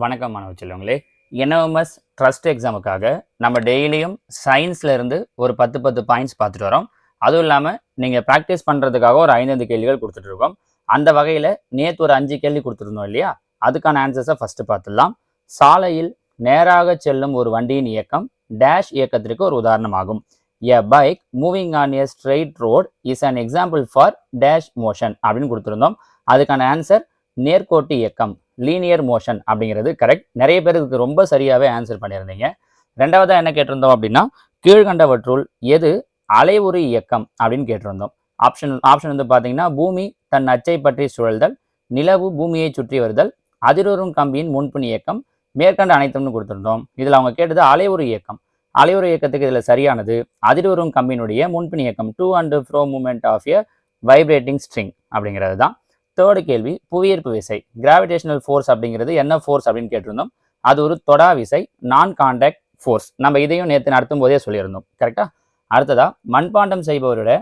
வணக்கம் மாணவ செல்வங்களே. என்எம்எஸ் ட்ரஸ்ட் எக்ஸாமுக்காக நம்ம டெய்லியும் சயின்ஸ்லேருந்து ஒரு பத்து பத்து பாயிண்ட்ஸ் பார்த்துட்டு வரோம். அதுவும் இல்லாமல் நீங்கள் ப்ராக்டிஸ் பண்ணுறதுக்காக ஒரு ஐந்தைந்து கேள்விகள் கொடுத்துட்ருக்கோம் அந்த வகையில் நேற்று ஒரு அஞ்சு கேள்வி கொடுத்துருந்தோம் இல்லையா? அதுக்கான ஆன்சர்ஸை ஃபஸ்ட்டு பார்த்துடலாம். சாலையில் நேராக செல்லும் ஒரு வண்டியின் இயக்கம் டேஷ் இயக்கத்திற்கு ஒரு உதாரணமாகும். A bike moving on a straight road is an example for dash motion அப்படின்னு கொடுத்துருந்தோம். அதுக்கான ஆன்சர் நேர்கோட்டு இயக்கம் லீனியர் மோஷன் அப்படிங்கிறது கரெக்ட் நிறைய பேர் இதுக்கு ரொம்ப சரியாகவே ஆன்சர் பண்ணியிருந்தீங்க. ரெண்டாவதாக என்ன கேட்டிருந்தோம் அப்படின்னா கீழ்கண்டவற்றுள் எது அலைவுறு இயக்கம் அப்படின்னு கேட்டிருந்தோம். ஆப்ஷன் ஆப்ஷன் வந்து பார்த்தீங்கன்னா பூமி தன் அச்சை பற்றி சுழல்தல் நிலவு பூமியை சுற்றி வருதல் அதிரூரும் கம்பியின் முன்பின் இயக்கம் மேற்கண்ட அனைத்தும்னு கொடுத்துருந்தோம். இதில் அவங்க கேட்டது அலைவுறு இயக்கம். அலைவுறு இயக்கத்துக்கு இதில் சரியானது அதிரூறும் கம்பியினுடைய முன்பின் இயக்கம் to and fro movement of a vibrating string அப்படிங்கிறது தான். தேர்டு கேள்வி புவியீர்ப்பு விசை. கிராவிடேஷனல் ஃபோர்ஸ் அப்படிங்கிறது என்ன ஃபோர்ஸ் அப்படின்னு கேட்டிருந்தோம். அது ஒரு தொடா விசை நான் கான்டாக்ட் ஃபோர்ஸ் நம்ம இதையும் நேற்று நடத்தும் போதே சொல்லியிருந்தோம். கரெக்டா அடுத்ததா மண்பாண்டம் செய்பவரோட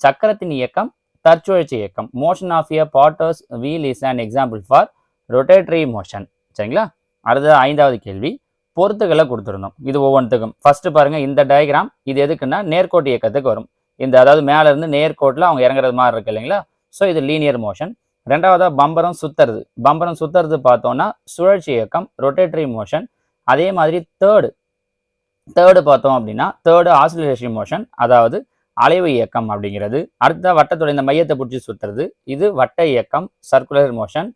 சக்கரத்தின் இயக்கம் தற்சுழற்சி இயக்கம். Motion of ear potter's wheel is and example for rotatory motion சரிங்களா? அடுத்தது ஐந்தாவது கேள்வி பொருத்துகளை கொடுத்துருந்தோம். இது ஒவ்வொன்றுத்துக்கும். ஃபஸ்ட்டு பாருங்கள் இந்த டயக்ராம் இது எதுக்குன்னா நேர்கோட்டு இயக்கத்துக்கு வரும். இந்த அதாவது மேலேருந்து நேர்கோட்டில் அவங்க இறங்குறது மாதிரி இருக்கு இல்லைங்களா? ஸோ இது லீனியர் மோஷன் ரெண்டாவதாக பம்பரம் சுத்துறது. பம்பரம் சுத்துறது பார்த்தோம்னா சுழற்சி இயக்கம் ரொட்டேட்டரி மோஷன் அதே மாதிரி தேர்டு தேர்டு பார்த்தோம் அப்படின்னா தேர்டு ஆசிலேஷன் மோஷன் அதாவது அலைவு இயக்கம் அப்படிங்கிறது. அடுத்த வட்டத்துடைய இந்த மையத்தை பிடிச்சி சுத்துறது. இது வட்ட இயக்கம் சர்க்குலர் மோஷன்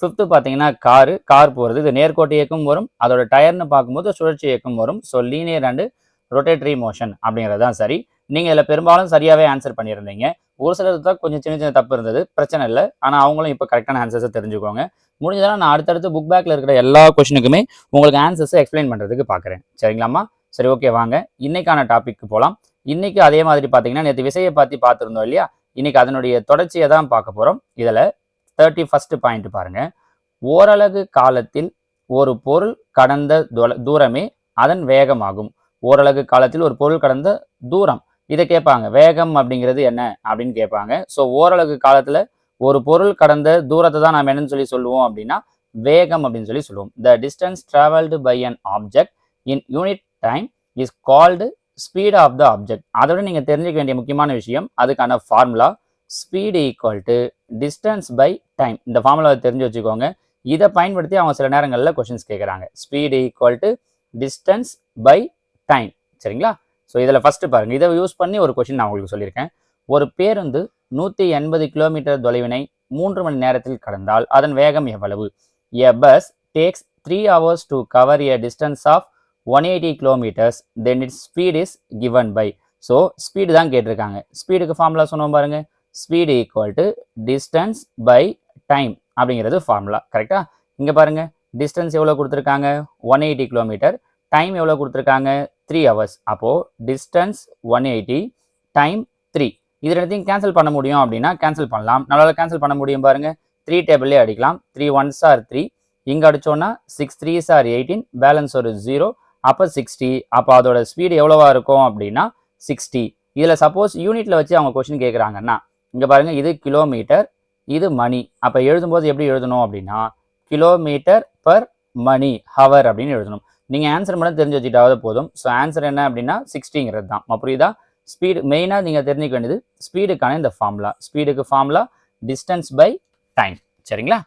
ஃபிஃப்த்து பார்த்தீங்கன்னா காரு கார் போகிறது இது நேர்கோட்டு இயக்கம் வரும். அதோட டயர்னு பார்க்கும்போது சுழற்சி இயக்கம் வரும். So linear and rotatory motion அப்படிங்கிறது தான் சரி. நீங்கள் இதில் பெரும்பாலும் சரியாகவே ஆன்சர் பண்ணியிருந்தீங்க. ஒரு சிலருக்கு தான் கொஞ்சம் சின்ன சின்ன தப்பு இருந்தது. பிரச்சனை இல்லை. ஆனால் அவங்களும் இப்போ கரெக்டான ஆன்சர்ஸை தெரிஞ்சுக்கோங்க முடிஞ்சதெல்லாம் நான் அடுத்தடுத்து புக் பேக்கில் இருக்கிற எல்லா கொஷனுக்குமே உங்களுக்கு ஆன்சர்ஸை எக்ஸ்பிளைன் பண்ணுறதுக்கு பார்க்குறேன் சரிங்களாம்மா? சரி ஓகே வாங்க. இன்னைக்கான டாபிக்கு போகலாம் இன்னைக்கு அதே மாதிரி பார்த்தீங்கன்னா நேற்று விசையை பற்றி பார்த்துருந்தோம் இல்லையா? இன்னைக்கு அதனுடைய தொடர்ச்சியை தான் பார்க்க போகிறோம் இதில் தேர்ட்டி ஃபஸ்ட்டு பாயிண்ட் பாருங்கள் ஓரலகு காலத்தில் ஒரு பொருள் கடந்த தூரமே அதன் வேகமாகும். ஓரலகு காலத்தில் ஒரு பொருள் கடந்த தூரம். இதை கேட்பாங்க. வேகம் அப்படிங்கிறது என்ன? அப்படின்னு கேட்பாங்க. ஸோ ஓரளவுக்கு காலத்தில் ஒரு பொருள் கடந்த தூரத்தை தான் நாம் என்னன்னு சொல்லி சொல்லுவோம் அப்படின்னா வேகம் அப்படின்னு சொல்லி சொல்லுவோம். The distance travelled by an object in unit time is called speed of the object அதோட நீங்கள் தெரிஞ்சுக்க வேண்டிய முக்கியமான விஷயம் அதுக்கான formula speed equal to distance by time இந்த ஃபார்முலாவை தெரிஞ்சு வச்சுக்கோங்க. இதை பயன்படுத்தி அவங்க சில நேரங்களில் கொஷின்ஸ் கேட்குறாங்க. Speed equal to distance by time சரிங்களா? ஸோ இதில் ஃபஸ்ட்டு பாருங்கள் இதை யூஸ் பண்ணி ஒரு கொஷின் நான் உங்களுக்கு சொல்லியிருக்கேன். ஒரு பேருந்து நூற்றி எண்பது கிலோமீட்டர் தொலைவினை மூன்று மணி நேரத்தில் கடந்தால் அதன் வேகம் எவ்வளவு? A bus takes three hours to cover a distance of one eighty kilometres then its speed is given by so speed தான் கேட்டிருக்காங்க. ஸ்பீடுக்கு ஃபார்முலா சொன்னோம் பாருங்கள் speed equal to distance by time அப்படிங்கிறது ஃபார்முலா கரெக்டாக இங்கே பாருங்கள் டிஸ்டன்ஸ் எவ்வளோ கொடுத்துருக்காங்க? ஒன் எயிட்டி கிலோமீட்டர் டைம் எவ்வளோ கொடுத்துருக்காங்க? த்ரீ ஹவர்ஸ் அப்போது distance one eighty time three இது ரெண்டுத்தையும் கேன்சல் பண்ண முடியும் அப்படின்னா கேன்சல் பண்ணலாம். நம்மளால் கேன்சல் பண்ண முடியும் பாருங்கள் த்ரீ டேபிளே அடிக்கலாம். த்ரீ ஒன்ஸ் ஆர் த்ரீ இங்கே அடிச்சோன்னா six three are eighteen balance ஒரு ஜீரோ அப்போ சிக்ஸ்டி அப்போ அதோட ஸ்பீடு எவ்வளோவா இருக்கும் அப்படின்னா சிக்ஸ்டி இதில் சப்போஸ் யூனிட்டில் வச்சு அவங்க கொஷின் கேட்குறாங்கன்னா இங்கே பாருங்கள் இது கிலோமீட்டர் இது மணி. அப்போ எழுதும்போது எப்படி எழுதணும் அப்படின்னா கிலோமீட்டர் பர் மணி ஹவர் அப்படின்னு எழுதணும். நீங்கள் ஆன்சர் மட்டும் தெரிஞ்சு வச்சுட்டாவது போதும். ஸோ ஆன்சர் என்ன அப்படின்னா சிக்ஸ்டிங்கிறது தான். புரியுதா? ஸ்பீடு மெயினாக நீங்கள் தெரிஞ்சுக்க வேண்டியது ஸ்பீடுக்கான இந்த ஃபார்முலா ஸ்பீடுக்கு ஃபார்முலா டிஸ்டன்ஸ் பை டைம் சரிங்களா?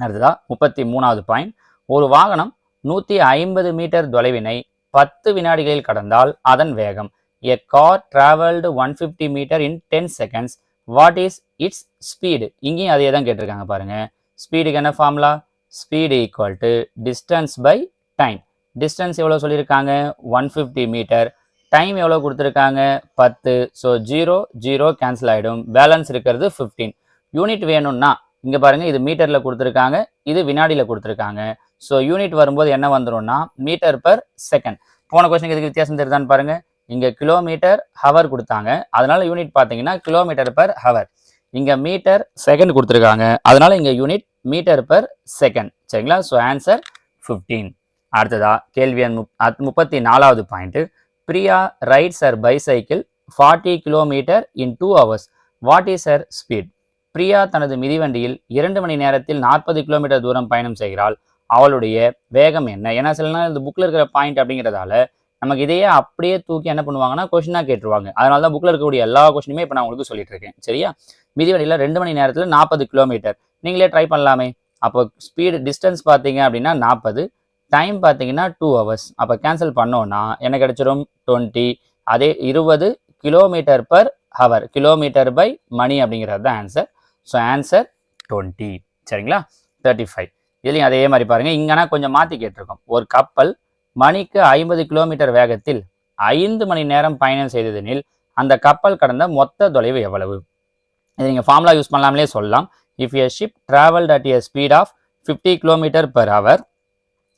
அடுத்ததா முப்பத்தி மூணாவது பாயிண்ட் ஒரு வாகனம் நூற்றி ஐம்பது மீட்டர் தொலைவினை பத்து வினாடிகளில் கடந்தால் அதன் வேகம். A car travelled one fifty metre in ten seconds what is its speed இங்கேயும் அதே தான் கேட்டிருக்காங்க பாருங்கள் ஸ்பீடுக்கு என்ன formula speed equal to distance by time distance எவ்வளோ சொல்லியிருக்காங்க? ஒன் ஃபிஃப்டி மீட்டர் டைம் எவ்வளோ கொடுத்துருக்காங்க? பத்து. ஸோ ஜீரோ ஜீரோ கேன்சல் ஆகிடும் பேலன்ஸ் இருக்கிறது ஃபிஃப்டீன் யூனிட் வேணும்னா இங்கே பாருங்கள் இது மீட்டரில் கொடுத்துருக்காங்க. இது வினாடியில் கொடுத்துருக்காங்க. ஸோ யூனிட் வரும்போது என்ன வந்துரும்னா மீட்டர் பர் செகண்ட் போன கொஸ்டின் இதுக்கு வித்தியாசம் தெரியுதான்னு பாருங்கள் இங்கே கிலோமீட்டர் ஹவர் கொடுத்தாங்க. அதனால் யூனிட் பார்த்தீங்கன்னா கிலோமீட்டர் பர் ஹவர் இங்கே மீட்டர் செகண்ட் கொடுத்துருக்காங்க. அதனால் இங்கே யூனிட் மீட்டர் பர் செகண்ட் சரிங்களா? ஸோ ஆன்சர் ஃபிஃப்டீன் அடுத்ததா கேள்வி எண் முப் அத்- முப்பத்தி நாலாவது point Priya rides a bicycle forty kilometre in two hours what is her speed Priya தனது மிதிவண்டியில் இரண்டு மணி நேரத்தில் நாற்பது கிலோமீட்டர் தூரம் பயணம் செய்கிறாள். அவளுடைய வேகம் என்ன? ஏன்னா சில நேரம் இந்த புக்கில் இருக்கிற பாயிண்ட் அப்படிங்கிறதால நமக்கு இதையே அப்படியே தூக்கி என்ன பண்ணுவாங்கன்னா கொஷினாக கேட்டுருவாங்க. அதனால தான் புக்கில் இருக்கக்கூடிய எல்லா கொஷினுமே இப்போ நான் உங்களுக்கு சொல்லிட்டு இருக்கேன். சரியா? மிதிவண்டியில் ரெண்டு மணி நேரத்தில் நாற்பது கிலோமீட்டர் நீங்களே ட்ரை பண்ணலாமே. அப்போ ஸ்பீடு டிஸ்டன்ஸ் பார்த்தீங்க அப்படின்னா நாற்பது டைம் பார்த்தீங்கன்னா டூ ஹவர்ஸ் அப்போ கேன்சல் பண்ணோன்னா என்ன கிடச்சிரும்? டுவெண்ட்டி அதே இருபது kilometre per hour kilometre by மணி அப்படிங்கிறது தான் ஆன்சர் ஸோ ஆன்சர் டுவெண்ட்டி சரிங்களா? தேர்ட்டி ஃபைவ் இதுலையும் அதே மாதிரி பாருங்கள் இங்கன்னா கொஞ்சம் மாற்றி கேட்டிருக்கோம். ஒரு கப்பல் மணிக்கு ஐம்பது கிலோமீட்டர் வேகத்தில் ஐந்து மணி நேரம் பயணம் செய்ததெனில் அந்த கப்பல் கடந்த மொத்த தொலைவு எவ்வளவு? இது நீங்கள் ஃபார்முலா யூஸ் பண்ணலாமலே சொல்லலாம். If a ship travelled at a speed of fifty kilometre per hour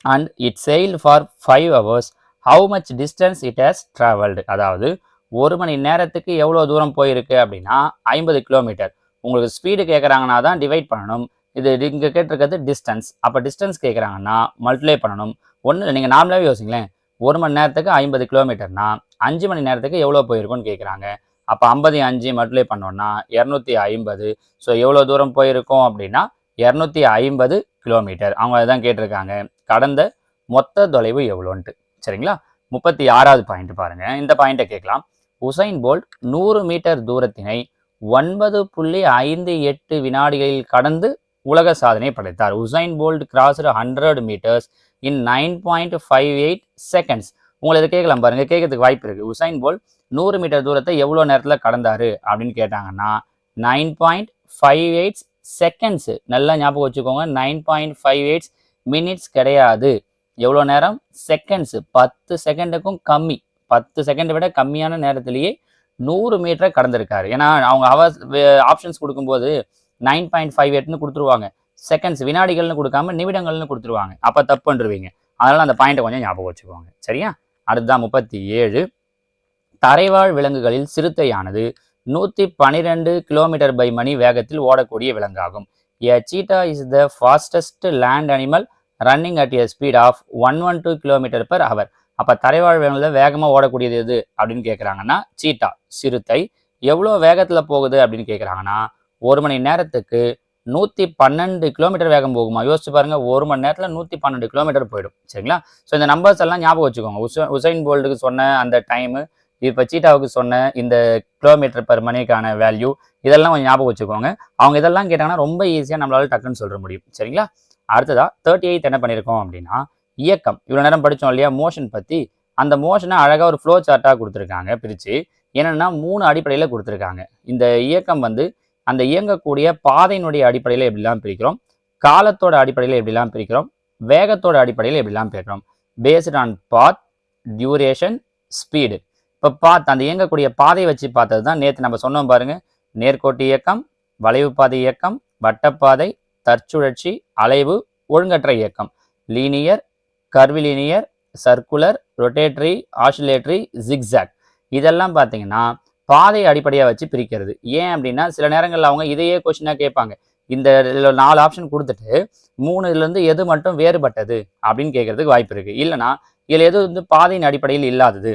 and it sail for five hours how much distance it has travelled அதாவது ஒரு மணி நேரத்துக்கு எவ்வளோ தூரம் போயிருக்கு அப்படின்னா ஐம்பது கிலோமீட்டர் உங்களுக்கு ஸ்பீடு கேட்குறாங்கன்னா தான் டிவைட் பண்ணணும். இது இங்கே கேட்டிருக்கிறது டிஸ்டன்ஸ் அப்போ டிஸ்டன்ஸ் கேட்குறாங்கன்னா மல்டிப்ளை பண்ணணும். ஒன்றும் இல்லை நீங்கள் நார்மலாகவே யோசிங்களேன். ஒரு மணி நேரத்துக்கு ஐம்பது கிலோமீட்டர்னா அஞ்சு மணி நேரத்துக்கு எவ்வளோ போயிருக்கும்னு கேட்குறாங்க அப்போ ஐம்பது அஞ்சு மல்டிப்ளை பண்ணோன்னா இரநூத்தி ஐம்பது. ஸோ எவ்வளோ தூரம் போயிருக்கோம் அப்படின்னா இரநூத்தி ஐம்பது கிலோமீட்டர் அவங்க அதுதான் கேட்டிருக்காங்க. கடந்த மொத்த தொலைவு எவ்வளோன்ட்டு. சரிங்களா? முப்பத்தி ஆறாவது பாயிண்ட் பாருங்கள் இந்த பாயிண்ட்டை கேட்கலாம். உசைன் போல்ட் நூறு மீட்டர் தூரத்தினை ஒன்பது புள்ளி ஐந்து எட்டு வினாடிகளில் கடந்து உலக சாதனை படைத்தார். Usain Bolt crossed hundred metres in nine point five eight seconds உங்களை இதை கேட்கலாம் பாருங்க. கேட்கறதுக்கு வாய்ப்பு இருக்கு. உசைன் போல் நூறு மீட்டர் தூரத்தை எவ்வளோ நேரத்தில் கடந்தாரு அப்படின்னு கேட்டாங்கன்னா nine point five eights seconds நல்லா ஞாபகம் வச்சுக்கோங்க. Nine point five eights minutes கிடையாது. எவ்வளோ நேரம்? செகண்ட்ஸ் பத்து செகண்டுக்கும் கம்மி. பத்து செகண்டை விட கம்மியான நேரத்திலேயே நூறு மீட்டரை கடந்திருக்காரு. ஏன்னா அவங்க அவர்ஸ் ஆப்ஷன்ஸ் கொடுக்கும்போது நைன் பாயிண்ட் ஃபைவ் எயிட்னு கொடுத்துருவாங்க. செகண்ட்ஸ் வினாடிகள்னு கொடுக்காம நிமிடங்கள்னு கொடுத்துருவாங்க. அப்போ தப்புன்றுவீங்க. அதனால் அந்த பாயிண்ட்டை கொஞ்சம் ஞாபகம் வச்சுக்கோங்க. சரியா? அடுத்ததான் முப்பத்தி ஏழு. தரைவாழ் விலங்குகளில் சிறுத்தையானது நூற்றி பன்னிரெண்டு கிலோமீட்டர் பை மணி வேகத்தில் ஓடக்கூடிய விலங்காகும். A cheetah is the fastest land animal running at a speed of one one two kilometre per hour அப்போ தரைவாழ் விலங்குல வேகமாக ஓடக்கூடியது எது அப்படின்னு கேட்குறாங்கன்னா சீட்டா சிறுத்தை. எவ்வளோ வேகத்தில் போகுது அப்படின்னு கேட்குறாங்கன்னா ஒரு மணி நேரத்துக்கு நூற்றி பன்னெண்டு கிலோமீட்டர் வேகம் போகுமா? யோசிச்சு பாருங்க ஒரு மணி நேரத்தில் நூற்றி பன்னெண்டு கிலோமீட்டர் போயிடும். சரிங்களா? ஸோ இந்த நம்பர்ஸ் எல்லாம் ஞாபகம் வச்சுக்கோங்க. உசை உசைன் போல்டுக்கு சொன்ன அந்த டைமு இப்போ சீட்டாவுக்கு சொன்ன இந்த கிலோமீட்டர் பர் மணிக்கான வேல்யூ இதெல்லாம் கொஞ்சம் ஞாபகம் வச்சுக்கோங்க. அவங்க இதெல்லாம் கேட்டாங்கன்னா ரொம்ப ஈஸியாக நம்மளால டக்குன்னு சொல்ல முடியும். சரிங்களா? அடுத்ததாக தேர்ட்டி எயித் என்ன பண்ணியிருக்கோம் அப்படின்னா இயக்கம். இவ்வளோ நேரம் படித்தோம் இல்லையா? மோஷன் பற்றி அந்த மோஷனை அழகாக ஒரு ஃப்ளோ சார்ட்டாக கொடுத்துருக்காங்க பிரித்து என்னென்னா மூணு அடிப்படையில் கொடுத்துருக்காங்க. இந்த இயக்கம் வந்து அந்த இயங்கக்கூடிய பாதையினுடைய அடிப்படையில் எப்படிலாம் பிரிக்கிறோம்? காலத்தோட அடிப்படையில் எப்படிலாம் பிரிக்கிறோம்? வேகத்தோட அடிப்படையில் எப்படிலாம் பிரிக்கிறோம்? Based on path duration speed இப்போ பாத் அந்த இயங்கக்கூடிய பாதையை வச்சு பார்த்தது தான் நேற்று நம்ம சொன்னோம் பாருங்கள் நேர்கோட்டு இயக்கம் வளைவு பாதை இயக்கம் வட்டப்பாதை தற்சுழற்சி அலைவு ஒழுங்கற்ற இயக்கம். Linear curvilinear circular rotatory oscillatory zigzag இதெல்லாம் பார்த்தீங்கன்னா பாதை அடிப்படையாக வச்சு பிரிக்கிறது. ஏன் அப்படின்னா சில நேரங்களில் அவங்க இதையே கொஷினாக கேட்பாங்க. இந்த நாலு ஆப்ஷன் கொடுத்துட்டு மூணு இதுலேருந்து எது மட்டும் வேறுபட்டது அப்படின்னு கேட்கறதுக்கு வாய்ப்பு இருக்குது இல்லைனா இதில் எது வந்து பாதையின் அடிப்படையில் இல்லாதது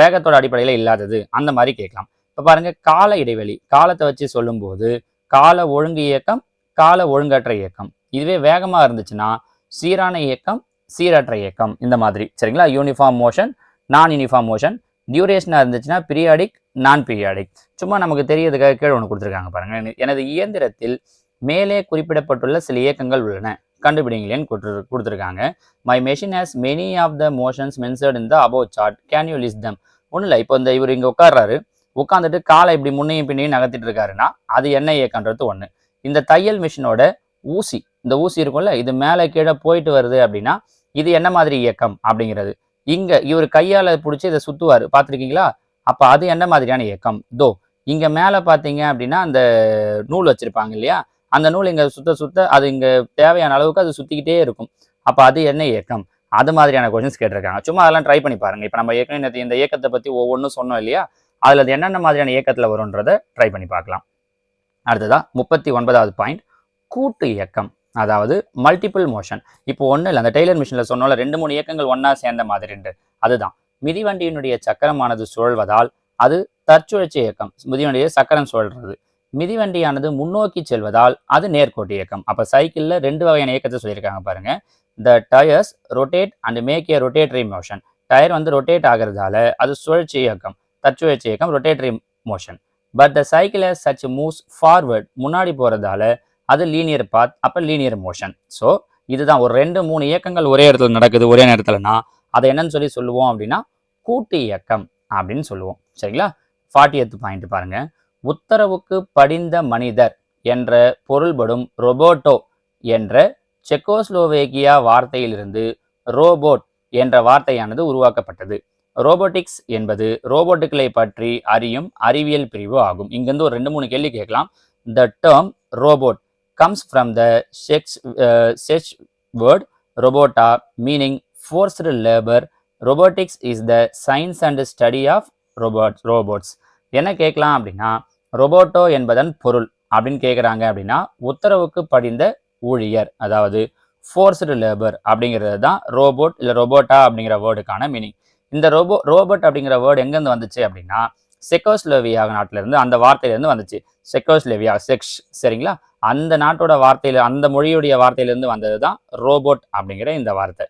வேகத்தோட அடிப்படையில் இல்லாதது அந்த மாதிரி கேட்கலாம். இப்போ பாருங்கள் கால இடைவெளி காலத்தை வச்சு சொல்லும்போது கால ஒழுங்கு இயக்கம் கால ஒழுங்கற்ற இயக்கம். இதுவே வேகமாக இருந்துச்சுன்னா சீரான இயக்கம் சீரற்ற இயக்கம் இந்த மாதிரி. சரிங்களா? Uniform motion non uniform motion டியூரேஷனாக இருந்துச்சுன்னா பீரியாடிக் நான் பீரியாடிக் சும்மா நமக்கு தெரியறதுக்காக கீழே ஒன்று கொடுத்துருக்காங்க பாருங்க. எனது- இயந்திரத்தில் மேலே குறிப்பிடப்பட்டுள்ள சில இயக்கங்கள் உள்ளன. கண்டுபிடிங்களேன்னு கொடுத்து கொடுத்துருக்காங்க. My machine has many of the motions mentioned in the above chart can you list them ஒன்றும் இல்லை. இப்போ இந்த இவர் இங்கே உட்கார்றாரு. உட்காந்துட்டு காலை இப்படி முன்னையும் பின்னையும் நகர்த்திட்டு இருக்காருன்னா அது என்ன இயக்கன்றது ஒன்று இந்த தையல் மிஷினோட ஊசி இந்த ஊசி இருக்கும்ல இது மேலே கீழே போயிட்டு வருது அப்படின்னா இது என்ன மாதிரி இயக்கம் அப்படிங்கிறது. இங்கே இவர் கையால் பிடிச்சி இதை சுற்றுவார் பார்த்துருக்கீங்களா? அப்போ அது என்ன மாதிரியான இயக்கம்? தோ இங்கே மேலே பார்த்தீங்க அப்படின்னா அந்த நூல் வச்சுருப்பாங்க இல்லையா? அந்த நூல் இங்கே சுத்த சுத்த அது இங்கே தேவையான அளவுக்கு அது சுற்றிக்கிட்டே இருக்கும். அப்போ அது என்ன இயக்கம்? அது மாதிரியான கொஷின்ஸ் கேட்டிருக்காங்க. சும்மா அதெல்லாம் ட்ரை பண்ணி பாருங்கள் இப்போ நம்ம ஏற்கனவே இந்த இயக்கத்தை பற்றி ஒவ்வொன்றும் சொன்னோம் இல்லையா? அதில் அது என்னென்ன மாதிரியான இயக்கத்தில் வரும்ன்றதை ட்ரை பண்ணி பார்க்கலாம். அடுத்ததாக முப்பத்தி ஒன்பதாவது பாயிண்ட் கூட்டு இயக்கம். அதாவது மல்டிபிள் மோஷன் இப்போ ஒன்றும் இல்லை அந்த டெய்லர் மிஷினில் சொன்னோம்ல ரெண்டு மூணு இயக்கங்கள் ஒன்றா சேர்ந்த மாதிரின்று அதுதான். மிதிவண்டியினுடைய சக்கரமானது சுழல்வதால் அது தற்சுழற்சி இயக்கம். மிதிவண்டியை சக்கரம் சுழல்றது. மிதிவண்டியானது முன்னோக்கி செல்வதால் அது நேர்கோட்டு இயக்கம். அப்போ சைக்கிளில் ரெண்டு வகையான இயக்கத்தை சொல்லியிருக்காங்க பாருங்க. The tyres rotate and make a rotatory motion tyre வந்து ரொட்டேட் ஆகிறதால அது சுழற்சி இயக்கம். தற்சுழற்சி இயக்கம் ரொட்டேட்டரி மோஷன் பட் த சைக்கிளை சச் மூவ்ஸ் ஃபார்வர்ட் முன்னாடி போகிறதால அது லீனியர் பாத் அப்போ லீனியர் மோஷன் ஸோ இதுதான் ஒரு ரெண்டு மூணு இயக்கங்கள் ஒரே இடத்துல நடக்குது ஒரே நேரத்தில்னா அதை என்னன்னு சொல்லி சொல்லுவோம் அப்படின்னா கூட்டு இயக்கம் அப்படின்னு சொல்லுவோம். சரிங்களா? ஃபார்ட்டி எத்து பாயிண்ட் பாருங்க. உத்தரவுக்கு படிந்த மனிதர் என்ற பொருள்படும் ரொபோட்டோ என்ற செக்கோஸ்லோவேகியா வார்த்தையிலிருந்து ரோபோட் என்ற வார்த்தையானது உருவாக்கப்பட்டது. ரோபோட்டிக்ஸ் என்பது ரோபோட்டுகளை பற்றி அறியும் அறிவியல் பிரிவு ஆகும். இங்கிருந்து ஒரு ரெண்டு மூணு கேள்வி கேட்கலாம். The term robot comes from the Czech word word robota meaning forced labour robotics is the science and study of robot robots என்ன கேட்கலாம் அப்படின்னா ரொபோட்டோ என்பதன் பொருள் அப்படின்னு கேட்குறாங்க அப்படின்னா உத்தரவுக்கு படிந்த ஊழியர் அதாவது ஃபோர்ஸ்டு லேபர் அப்படிங்கிறது தான் ரோபோட் இல்லை ரொபோட்டா அப்படிங்கிற வேர்டுக்கான மீனிங் இந்த ரோபோ ரோபோட் அப்படிங்கிற வேர்டு எங்கேருந்து வந்துச்சு அப்படின்னா செக்கோஸ்லோவியா நாட்டிலேருந்து அந்த வார்த்தையிலேருந்து வந்துச்சு. செக்கோஸ்லோவியா செக்ஸ் சரிங்களா? அந்த நாட்டோட வார்த்தையில் அந்த மொழியுடைய வார்த்தையிலேருந்து வந்தது தான் ரோபோட் அப்படிங்கிற இந்த வார்த்தை.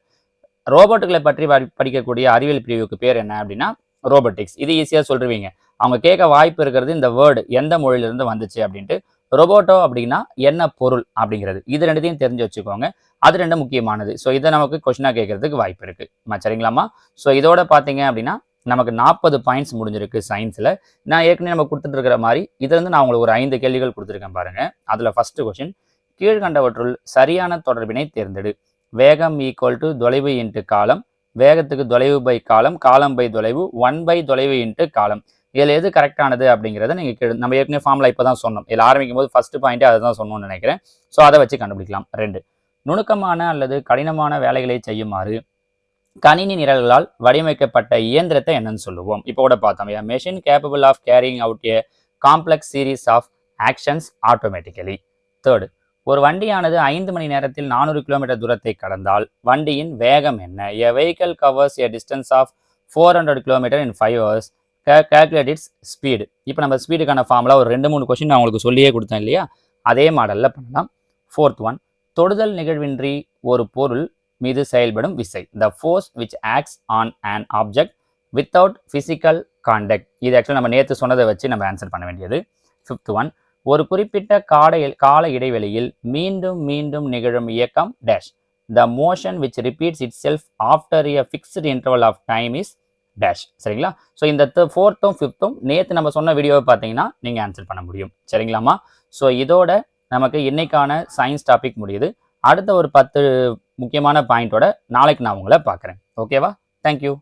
ரோபோட்டுகளை பற்றி படி- படிக்கக்கூடிய அறிவியல் பிரிவுக்கு பேர் என்ன அப்படின்னா ரோபோட்டிக்ஸ். இது ஈஸியாக சொல்லுவீங்க அவங்க கேட்க வாய்ப்பு இருக்கிறது இந்த வேர்டு எந்த மொழியிலிருந்து வந்துச்சு அப்படின்ட்டு. ரொபோட்டோ அப்படின்னா என்ன பொருள் அப்படிங்கிறது. இது ரெண்டுத்தையும் தெரிஞ்சு வச்சுக்கோங்க. அது ரெண்டு முக்கியமானது. ஸோ இதை நமக்கு கொஷினாக கேட்கறதுக்கு வாய்ப்பு இருக்கு. சரிங்களாம்மா? ஸோ இதோட பார்த்தீங்க அப்படின்னா நமக்கு நாற்பது பாயிண்ட்ஸ் முடிஞ்சிருக்கு சயின்ஸில் நான் ஏற்கனவே நம்ம கொடுத்துட்டு இருக்கிற மாதிரி இதுலேருந்து நான் உங்களுக்கு ஒரு ஐந்து கேள்விகள் கொடுத்துருக்கேன் பாருங்கள் அதில் ஃபஸ்ட்டு கொஷின் கீழ்கண்டவற்றுள் சரியான தொடர்பினை தேர்ந்தெடு. வேகம் ஈக்குவல் டு தொலைவு இன்ட்டு காலம் வேகத்துக்கு தொலைவு பை காலம் காலம் பை தொலைவு ஒன் பை தொலைவு இன்ட்டு காலம் இதில் எது கரெக்டானது அப்படிங்கிறத நீங்கள் நம்ம ஏற்கனவே ஃபார்மில் இப்போ தான் சொன்னோம். இதில் ஆரம்பிக்கும் போது ஃபஸ்ட்டு பாயிண்ட்டே அதை தான் சொன்னோம்னு நினைக்கிறேன். ஸோ அதை வச்சு கண்டுபிடிக்கலாம். ரெண்டு நுணுக்கமான அல்லது கடினமான வேலைகளை செய்யுமாறு கணினி நிரல்களால் வடிவமைக்கப்பட்ட இயந்திரத்தை என்னன்னு சொல்லுவோம். இப்போ கூட பார்த்தோம் machine capable of carrying out a complex series of actions automatically third ஒரு வண்டியானது ஐந்து மணி நேரத்தில் நானூறு கிலோமீட்டர் தூரத்தை கடந்தால் வண்டியின் வேகம் என்ன? A vehicle covers a distance of four hundred kilometre in five hours calculate its speed இப்போ நம்ம ஸ்பீடுக்கான ஃபார்முலா ஒரு ரெண்டு மூணு கொஸ்டின் நான் உங்களுக்கு சொல்லியே கொடுத்தேன் இல்லையா? அதே மாடலில் பண்ணலாம். ஃபோர்த் ஒன் தொடுதல் நிகழ்வின்றி ஒரு பொருள் மீது செயல்படும் விசை. The force which acts on and object without physical contact இது ஆக்சுவலாக நம்ம நேற்று சொன்னதை வச்சு நம்ம ஆன்சர் பண்ண வேண்டியது. ஃபிஃப்த் ஒன் ஒரு குறிப்பிட்ட காடையில் கால இடைவெளியில் மீண்டும் மீண்டும் நிகழும் இயக்கம் dash the motion which repeats itself after a fixed interval of time is dash சரிங்களா? ஸோ இந்த ஃபோர்த்தும் ஃபிஃப்த்தும் நேற்று நம்ம சொன்ன வீடியோவை பார்த்தீங்கன்னா நீங்கள் ஆன்சர் பண்ண முடியும். சரிங்களாம்மா? ஸோ இதோட நமக்கு இன்னைக்கான சயின்ஸ் டாபிக் முடியுது. அடுத்த ஒரு பத்து முக்கியமான பாயிண்டோட நாளைக்கு நான் உங்களை பார்க்குறேன். ஓகேவா தேங்க்யூ